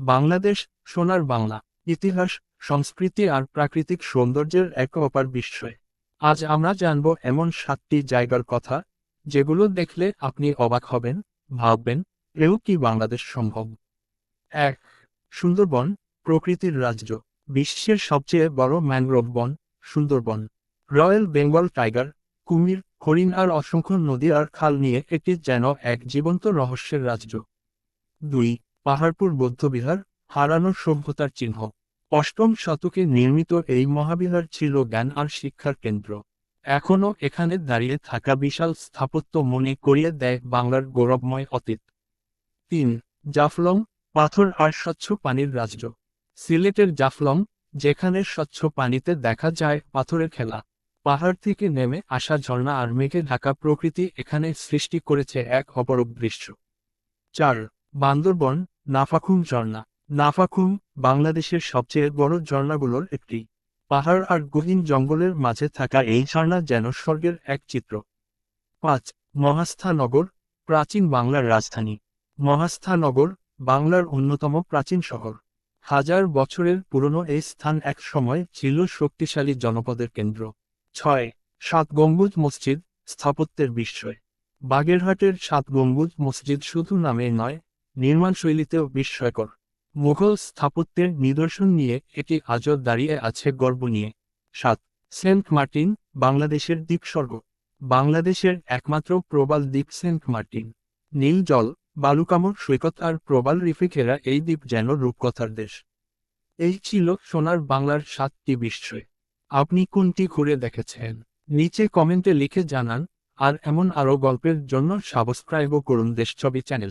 বাংলাদেশ, সোনার বাংলা, ইতিহাস, সংস্কৃতি আর প্রাকৃতিক সৌন্দর্যের এক অপার বিস্ময়। আজ আমরা জানব এমন সাতটি জায়গার কথা, যেগুলো দেখলে আপনি অবাক হবেন, ভাববেন, এও কি বাংলাদেশ সম্ভব? এক, সুন্দরবন, প্রকৃতির রাজ্য, বিশ্বের সবচেয়ে বড় ম্যানগ্রোভ বন, সুন্দরবন। রয়্যাল বেঙ্গল টাইগার, কুমির, হরিণ আর অসংখ্য নদী আর খাল নিয়ে এটি যেন এক জীবন্ত রহস্যের রাজ্য। দুই পাহাড়পুর বৌদ্ধবিহার, হারানোর সভ্যতার চিহ্ন। অষ্টম শতকে নির্মিত এই মহাবিহার ছিল জ্ঞান আর শিক্ষার কেন্দ্র। এখনও এখানে দাঁড়িয়ে থাকা বিশাল স্থাপত্য মনে করিয়ে দেয় বাংলার গৌরবময় অতীত। তিন, জাফলং, পাথর আর স্বচ্ছ পানির রাজ্য। সিলেটের জাফলং, যেখানে স্বচ্ছ পানিতে দেখা যায় পাথরের খেলা। পাহাড় থেকে নেমে আসা ঝর্ণা আর মেঘে ঢাকা প্রকৃতি এখানে সৃষ্টি করেছে এক অপরূপ দৃশ্য। চার, বান্দরবন নাফাখুম ঝর্ণা। নাফাখুম বাংলাদেশের সবচেয়ে বড় ঝর্ণাগুলোর একটি। পাহাড় আর গহীন জঙ্গলের মাঝে থাকা এই ঝর্ণা যেন স্বর্গের এক চিত্র। পাঁচ, মহাস্থানগর, প্রাচীন বাংলার রাজধানী। মহাস্থানগর, বাংলার অন্যতম প্রাচীন শহর। হাজার বছরের পুরনো এই স্থান এক সময় ছিল শক্তিশালী জনপদের কেন্দ্র। ছয় সাত গম্বুজ মসজিদ স্থাপত্যের বিস্ময়। বাগেরহাটের সাত গম্বুজ মসজিদ শুধু নামে নয় নির্মাণশৈলীতেও বিস্ময়কর। মুঘল স্থাপত্যের নিদর্শন নিয়ে এটি আজও দাঁড়িয়ে আছে গর্ব নিয়ে। সাত, সেন্ট মার্টিন, বাংলাদেশের দ্বীপস্বর্গ। বাংলাদেশের একমাত্র প্রবাল দ্বীপ সেন্ট মার্টিন। নীল জল বালুকামর সৈকত আর প্রবাল রিফে ঘেরা এই দ্বীপ যেন রূপকথার দেশ। এই ছিল সোনার বাংলার সাতটি বিস্ময়। আপনি কোনটি ঘুরে দেখেছেন? নিচে কমেন্টে লিখে জানান, আর এমন আরও গল্পের জন্য সাবস্ক্রাইবও করুন দেশছবি চ্যানেল।